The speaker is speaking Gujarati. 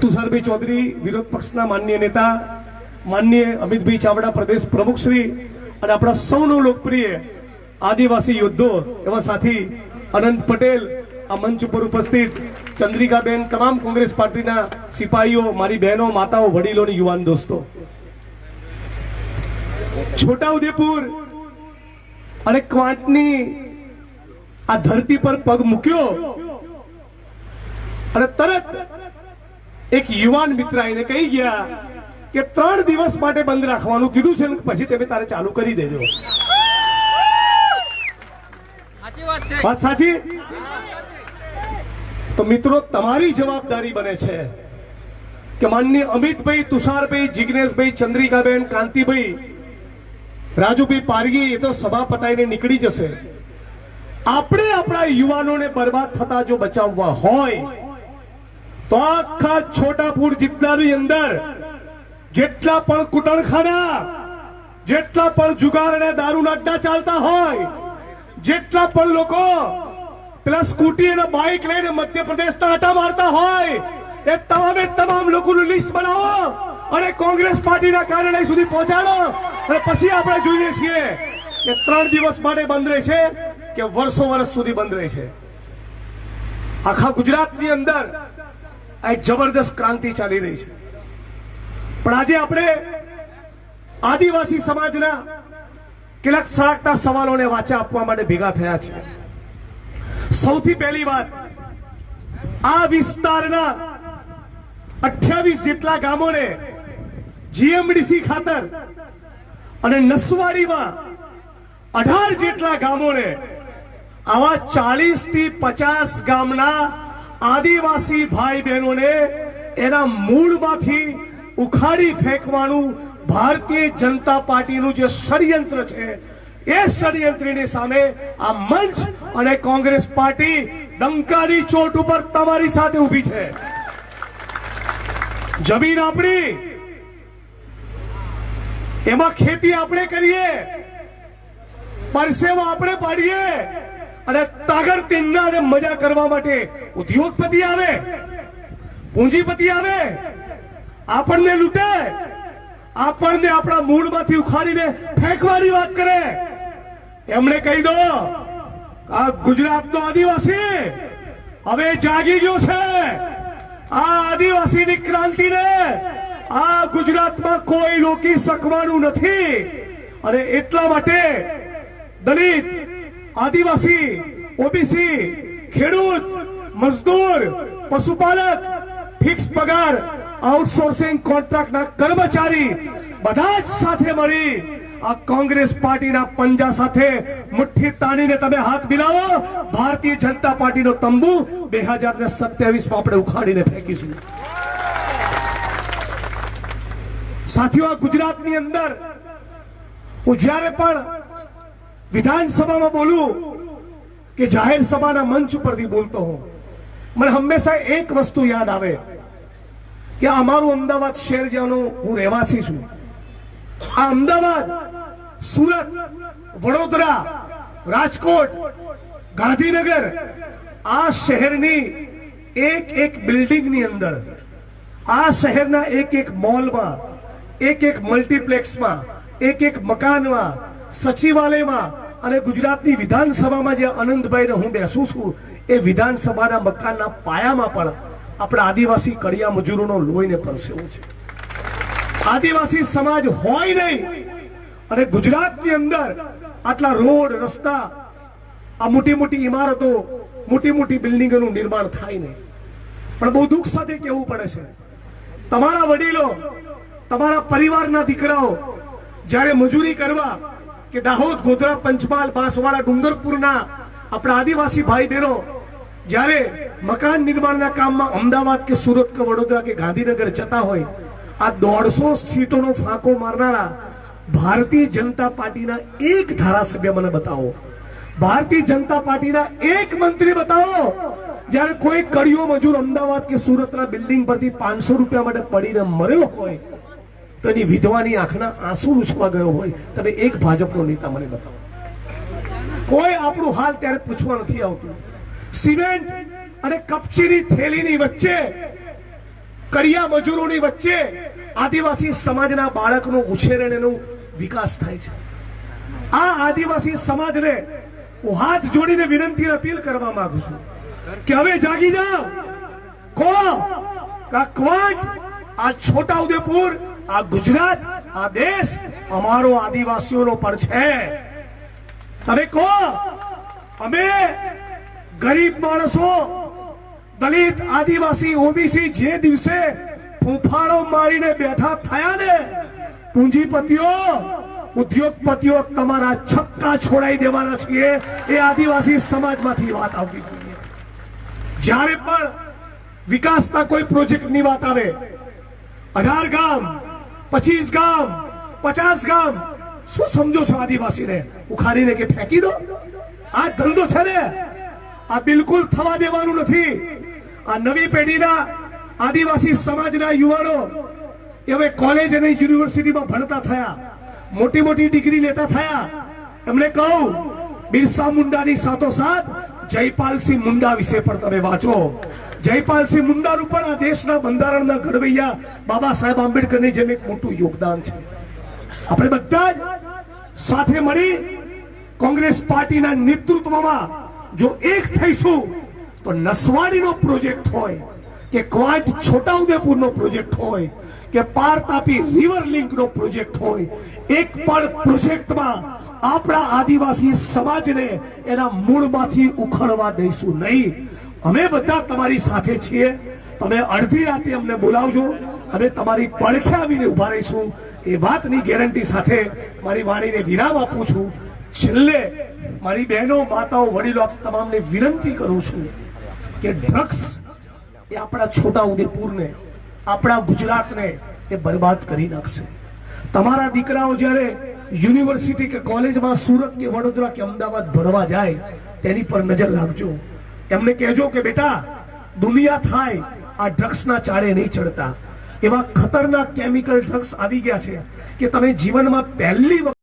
તુષારભાઈ ચૌધરી, વિરોધ પક્ષના માન્ય નેતા માન્ય અમિતભાઈ ચાવડા, પ્રદેશ પ્રમુખ શ્રી અને આપણા સૌનો લોકપ્રિય આદિવાસી યોદ્ધો, એવા સાથી અનંત પટેલ આ મંચ ઉપર ઉપસ્થિત, ચંદ્રિકાબેન, તમામ કોંગ્રેસ પાર્ટીના સિપાહીઓ, મારી બહેનો, માતાઓ વડીલો યુવાન દોસ્તો. છોટાઉદેપુર અને ક્વાંટની આ ધરતી પર પગ મૂક્યો અને તરત એક યુવાન મિત્ર એને કહી ગયા કે ત્રણ દિવસ માટે બંધ રાખવાનું કીધું છે પછી તમે તારે ચાલુ કરી દેજો. વાત સાચી? તો મિત્રો તમારી જવાબદારી બને છે કે માનની અમિતભાઈ તુષારભાઈ જિગ્નેશભાઈ ચંદ્રિકાબેન કાંતિભાઈ રાજુભાઈ પારગી એ તો સભા પટાઈને નીકળી જશે. આપણે આપણા યુવાનોને બરબાદ થતા જો બચાવવા હોય તો આખા છોટાપુર જિલ્લાની અંદર જેટલા પણ કુટણખાના, જેટલા પણ જુગાર અને દારૂના અડ્ડા ચાલતા હોય, જેટલા પણ લોકો પેલા સ્કૂટી અને બાઇક લઈને મધ્યપ્રદેશના આટા મારતા હોય, એ તમામે તમામ લોકોનું લિસ્ટ બનાવો અને કોંગ્રેસ પાર્ટીના કાર્યાલય સુધી પહોંચાડો. અને પછી આપણે જોઈએ છીએ કે ત્રણ દિવસ માટે બંધ રહે છે કે વર્ષો વર્ષ સુધી બંધ રહે છે. આખા ગુજરાતની અંદર આ એક જબરદસ્ત ક્રાંતિ ચાલી રહી છે. પણ આજે આપણે આદિવાસી સમાજના કેટલાક સળગતા સવાલોને વાચા આપવા માટે ભેગા થયા છે. સૌથી પહેલી વાત, આ વિસ્તારના અઠ્યાવીસ જેટલા ગામોને જીએમડીસી ખાતર અને નસવાડીમાં અઢાર જેટલા ગામોને આવા ચાલીસથી પચાસ ગામના આદિવાસી ભાઈ બહેનોને એના મૂળમાંથી ઉખાડી ફેંકવાનું ભારતીય જનતા પાર્ટીનું જે ષડયંત્ર છે, એ ષડયંત્રની સામે આ મંચ અને કોંગ્રેસ પાર્ટી ડંકાની ચોટ ઉપર તમારી સાથે ઊભી છે. જમીન આપણી, એમાં ખેતી આપણે કરીએ, પરસેવો આપણે પાડીએ. અને તાગર અને મજા કરવા માટે ઉદ્યોગપતિ આવે, પૂંજીપતિ આવે, આપણને લૂંટે, આપણને આપણા મૂળમાંથી ઉખાડીને ફેંકવાની વાત કરે. એમણે કહી દો આ ગુજરાતનો આદિવાસી હવે જાગી ગયો છે. આ આદિવાસીની ક્રાંતિને આ ગુજરાતમાં કોઈ રોકી શકવાનું નથી. અને એટલા માટે દલિત આદિવાસી, ઓબીસી, ખેડૂત, મજદૂર, પશુપાલક, ફિક્સ પગાર, આઉટસોર્સિંગ કોન્ટ્રાક્ટના કર્મચારી બધા જ સાથે મળી આ કોંગ્રેસ પાર્ટીના પંજા સાથે મુઠ્ઠી તાણીને તમે હાથ મિલાવો. ભારતીય જનતા પાર્ટીનો તંબુ બે હજાર ને સત્યાવીસમાં આપણે ઉખાડીને ફેંકીશું. સાથીઓ ગુજરાતની અંદર હું જ્યારે પણ વિધાનસભામાં બોલું કે જાહેર સભાના મંચ ઉપરથી બોલતો હું મને હંમેશા એક વસ્તુ યાદ આવે કે અમારું અમદાવાદ શહેર જ્યાંનું હું રહેવાસી છું, આ અમદાવાદ, સુરત, વડોદરા, રાજકોટ, ગાંધીનગર, આ શહેરની એક એક બિલ્ડિંગની અંદર, આ શહેરના એક એક મોલમાં, એક એક મલ્ટીપ્લેક્સમાં, એક એક મકાનમાં, સચિવાલયમાં અને ગુજરાતની વિધાનસભામાં જે આનંદભાઈને હું બેસું છું, એ વિધાનસભાના મકાનના પાયામાં પણ આપણા આદિવાસી કડિયા મજૂરોનો લોહીને પરસેવો છે. આદિવાસી સમાજ હોય નહીં, અને ગુજરાતની અંદર આટલા રોડ, રસ્તા, આ મોટી મોટી ઇમારતો, મોટી મોટી બિલ્ડિંગોનું નિર્માણ થાય નહીં. પણ બહુ દુઃખ સાથે કહેવું પડે છે. તમારા વડીલો, તમારા પરિવારના દીકરાઓ, જ્યારે મજૂરી કરવા કે દાહોદ, ગોધરા, પંચમહાલ, બાંસવાડા, ડુંગરપુરના આપણા આદિવાસી ભાઈ બહેનો, જ્યારે મકાન નિર્માણના કામમાં અમદાવાદ કે સુરત કે વડોદરા કે ગાંધીનગર જતા હોય, આ દોઢસો સીટોનો ફાંકો મારનારા ભારતીય જનતા પાર્ટીના એક ધારાસભ્ય મને બતાવો. ભારતીય જનતા પાર્ટીના એક મંત્રી બતાવો. જ્યારે કોઈ કડિયો મજૂર અમદાવાદ કે સુરતના બિલ્ડિંગ પરથી પાંચસો રૂપિયા માટે પડીને મર્યો હોય તો એની વિધવાની આંખના આંસુ લૂછવા ગયો હોય, તમે એક ભાજપનો નેતા મને બતાવો. કોઈ આપણું હાલ ત્યારે પૂછવા નથી આવતું. સિમેન્ટ અને કપચીની થેલીની વચ્ચે, કરિયા મજૂરોની વચ્ચે આદિવાસી સમાજના બાળકનો ઉછેર અને એનો વિકાસ થાય છે. આ આદિવાસી સમાજને હું હાથ જોડીને વિનંતી અપીલ કરવા માંગુ છું કે હવે જાગી જાઓ. કો આ છોટા ઉદેપુર આ ગુજરાત, આ દેશ અમારો આદિવાસીઓનો પણ છે. તમે કહો, અમે ગરીબ માણસો, દલિત, આદિવાસી, ઓબીસી જે દિવસે ફૂંફાળો મારીને બેઠા થયા ને, પૂંજીપતિઓ, ઉદ્યોગપતિઓ તમારા છક્કા છોડાઈ દેવાના છીએ. એ આદિવાસી સમાજમાંથી વાત આવવી જોઈએ. જ્યારે પણ વિકાસના કોઈ પ્રોજેક્ટની વાત આવે, અઢાર ગામ પચીસ ગામ, પચાસ ગામ. શું સમજો છો આદિવાસીને? ઉખાડીને કે ફેંકી દો? આ ધંધો છે ને, આ બિલકુલ થવા દેવાનું નથી. આ નવી પેઢીના આદિવાસી સમાજના યુવાનો હવે કોલેજ અને યુનિવર્સિટીમાં ભણતા થયા. મોટી મોટી ડિગ્રી લેતા થયા. એમણે કહું બિરસા મુંડાની સાથોસાથ જયપાલસિંહ મુંડા વિશે પણ તમે વાંચો. જયપાલસિંહ મુંડાનું પણ આ દેશના બંધારણના ઘડવૈયા બાબા સાહેબ આંબેડકરની જેમ એક મોટું યોગદાન છે. આપણે બધા જ સાથે મળી કોંગ્રેસ પાર્ટીના નેતૃત્વમાં જો એક થઈશું, તો નસવાડીનો પ્રોજેક્ટ હોય, કે ક્વાંટ છોટાઉદેપુરનો પ્રોજેક્ટ હોય, કે પાર તાપી રિવર લિંકનો પ્રોજેક્ટ હોય, એક પણ પ્રોજેક્ટમાં આપણા આદિવાસી સમાજને એના મૂળમાંથી ઉખડવા દઈશું નહીં. અમે બધા તમારી સાથે છીએ. તમે અડધી રાતે અમને બોલાવજો. અમે તમારી પડખે આવીને ઊભા રહીશું. એ વાતની ગેરંટી સાથે મારી વાણીને વિરામ આપું છું. છેલ્લે મારી બહેનો, માતાઓ, વડીલો, આપ તમામને વિનંતી કરું છું કે ડ્રગ્સ એ આપણા છોટા ઉદેપુરને આપણા ગુજરાતને એ બરબાદ કરી નાખશે. તમારા દીકરાઓ જ્યારે યુનિવર્સિટી કે કોલેજમાં સુરત કે વડોદરા કે અમદાવાદ ભરવા જાય, તેની પર નજર રાખજો. એમને કહેજો કે, બેટા, દુનિયા થાય, આ ડ્રગ્સના ચાળે નહીં ચડતા. એવા ખતરનાક કેમિકલ ડ્રગ્સ આવી ગયા છે કે તમે જીવનમાં પહેલી વખત